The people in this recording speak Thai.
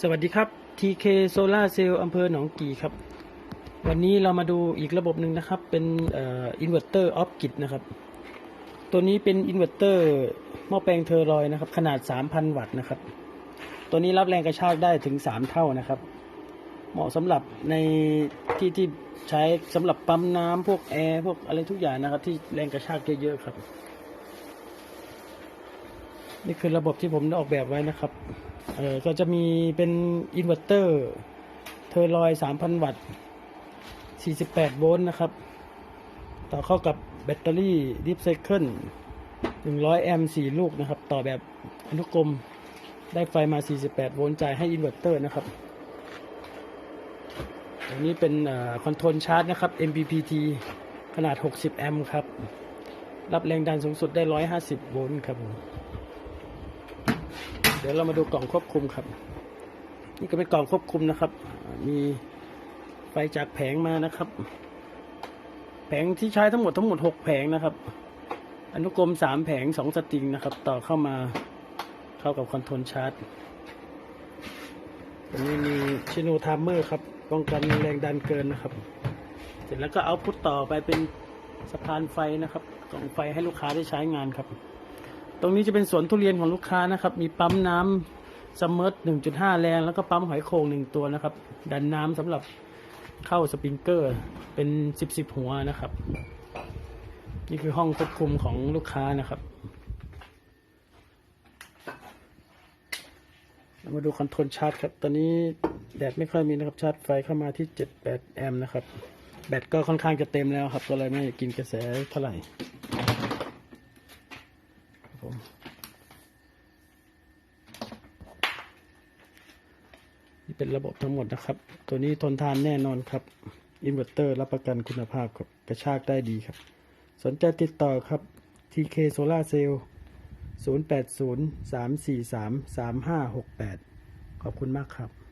สวัสดีครับ TK Solar Cell อำเภอหนองกี่ครับ วันนี้เรามาดูอีกระบบหนึ่งนะครับ เป็นอินเวอร์เตอร์ออฟกิดนะครับ ตัวนี้เป็นอินเวอร์เตอร์หม้อแปลงเทอร์ลอยนะครับ ขนาด 3,000 วัตต์นะครับ ตัวนี้รับแรงกระชากได้ถึง 3 เท่านะครับ เหมาะสำหรับในที่ที่ใช้สำหรับปั๊มน้ำพวกแอร์พวกอะไรทุกอย่างนะครับ ที่แรงกระชากเยอะๆครับ นี่คือระบบที่ผมได้ออกแบบไว้นะครับ เออก็จะมีเป็นอินเวอร์เตอร์เทอร์ลอย 3,000 วัตต์ 48 โวลต์นะครับ ต่อเข้ากับแบตเตอรี่ดิฟไซเคิล100 แอมป์ 4 ลูกนะครับ ต่อแบบอนุกรมได้ไฟมา 48 โวลต์จ่ายให้อินเวอร์เตอร์นะครับอันนี้เป็นคอนโทรลชาร์จนะครับ MPPT ขนาด 60 แอมป์ครับ รับแรงดันสูงสุดได้ 150 โวลต์ครับผม ดี๋ยวเรามาดูกล่องควบคุมครับ นี่ก็เป็นกล่องควบคุมนะครับ มีไฟจากแผงมานะครับ แผงที่ใช้ทั้งหมดทั้งหมดหกแผงนะครับ อนุกรมสามแผงสองสตริงนะครับ ต่อเข้ามาเข้ากับคอนโทรลชาร์จตรงนี้มีชิโนทามเมอร์ครับป้องกันแรงดันเกินนะครับ เสร็จแล้วก็เอาพุทต่อไปเป็นสะพานไฟนะครับกล่องไฟให้ลูกค้าได้ใช้งานครับ ตรงนี้จะเป็นสวนทุเรียนของลูกค้านะครับ มีปั๊มน้ำซัมอร์1.5แรง แล้วก็ปั๊มหอยโข่งหนึ่งตัวนะครับ ดันน้ำสำหรับเข้าสปริงเกอร์เป็น10 10หัวนะครับ นี่คือห้องควบคุมของลูกค้านะครับมาดูคอนโทรลชาร์จครับ ตอนนี้แดดไม่ค่อยมีนะครับ ชาร์จไฟเข้ามาที่ 78 แอมป์นะครับ แบตก็ค่อนข้างจะเต็มแล้วครับ ก็เลยไม่กินกระแสเท่าไหร่ ผมนี่เป็นระบบทั้งหมดนะครับ ตัวนี้ทนทานแน่นอนครับอินเวอร์เตอร์รับประกันคุณภาพครับกระชากได้ดีครับ สนใจติดต่อครับ TK Solar Cell 080 343 3568 ขอบคุณมากครับ